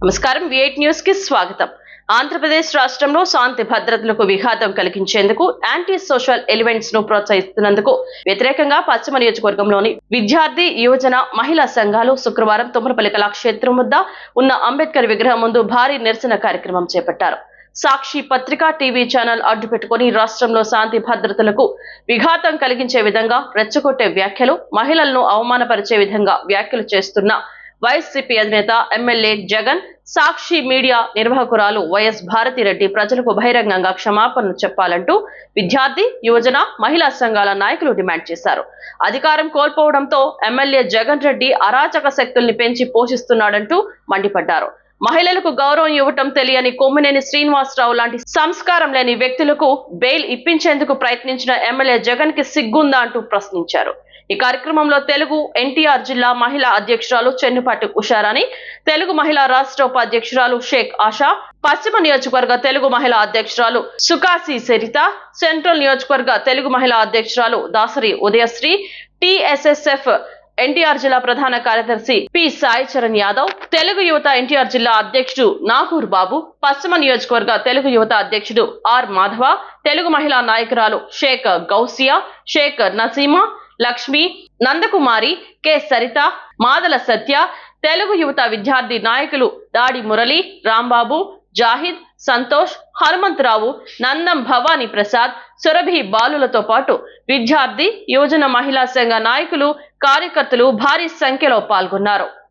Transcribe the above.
నమస్కారం. విఎయిట్ న్యూస్కి స్వాగతం. ఆంధ్రప్రదేశ్ రాష్ట్రంలో శాంతి భద్రతలకు విఘాతం కలిగించేందుకు యాంటీ సోషల్ ఎలిమెంట్స్ను ప్రోత్సహిస్తున్నందుకు వ్యతిరేకంగా పశ్చిమ నియోజకవర్గంలోని విద్యార్థి యువజన మహిళా సంఘాలు శుక్రవారం తుమ్మలపల్లి కళాక్షేత్రం వద్ద ఉన్న అంబేద్కర్ విగ్రహం ముందు భారీ నిరసన కార్యక్రమం చేపట్టారు. సాక్షి పత్రిక టీవీ ఛానల్ అడ్డుపెట్టుకుని రాష్ట్రంలో శాంతి భద్రతలకు విఘాతం కలిగించే విధంగా రెచ్చగొట్టే వ్యాఖ్యలు మహిళలను అవమానపరిచే విధంగా వ్యాఖ్యలు చేస్తున్న వైసీపీ అధినేత ఎమ్మెల్యే జగన్ సాక్షి మీడియా నిర్వాహకురాలు వైఎస్ భారతిరెడ్డి ప్రజలకు బహిరంగంగా క్షమాపణలు చెప్పాలంటూ విద్యార్థి యువజన మహిళా సంఘాల నాయకులు డిమాండ్ చేశారు. అధికారం కోల్పోవడంతో ఎమ్మెల్యే జగన్ రెడ్డి అరాచక శక్తుల్ని పెంచి పోషిస్తున్నాడంటూ మండిపడ్డారు. మహిళలకు గౌరవం ఇవ్వటం తెలియని కొమ్మినేని శ్రీనివాసరావు లాంటి సంస్కారం లేని వ్యక్తులకు బెయిల్ ఇప్పించేందుకు ప్రయత్నించిన ఎమ్మెల్యే జగన్కి సిగ్గుందా అంటూ ప్రశ్నించారు. ఈ కార్యక్రమంలో తెలుగు ఎన్టీఆర్ జిల్లా మహిళా అధ్యక్షురాలు చెన్నుపాటి ఉషారాణి తెలుగు మహిళా రాష్ట్ర ఉపాధ్యక్షురాలు షేక్ ఆషా పశ్చిమ నియోజకవర్గ తెలుగు మహిళా అధ్యక్షురాలు సుకాసి సరిత సెంట్రల్ నియోజకవర్గ తెలుగు మహిళా అధ్యక్షురాలు దాసరి ఉదయశ్రీ టిఎస్ఎస్ఎఫ్ ఎన్టీఆర్ జిల్లా ప్రధాన కార్యదర్శి పి సాయి చరణ్ యాదవ్ తెలుగు యువత ఎన్టీఆర్ జిల్లా అధ్యక్షుడు నాగూర్ బాబు పశ్చిమ నియోజకవర్గ తెలుగు యువత అధ్యక్షుడు ఆర్ మాధవ తెలుగు మహిళా నాయకురాలు షేక్ గౌసియా షేక్ నసీమా లక్ష్మి నందకుమారి కె. సరిత మాదల సత్య తెలుగు యువత విద్యార్థి నాయకులు దాడి మురళి రాంబాబు జాహిద్ సంతోష్ హనుమంతరావు నందం భవానీ ప్రసాద్ సురభి బాలులతో పాటు విద్యార్థి యువజన మహిళా సంఘ నాయకులు కార్యకర్తలు భారీ సంఖ్యలో పాల్గొన్నారు.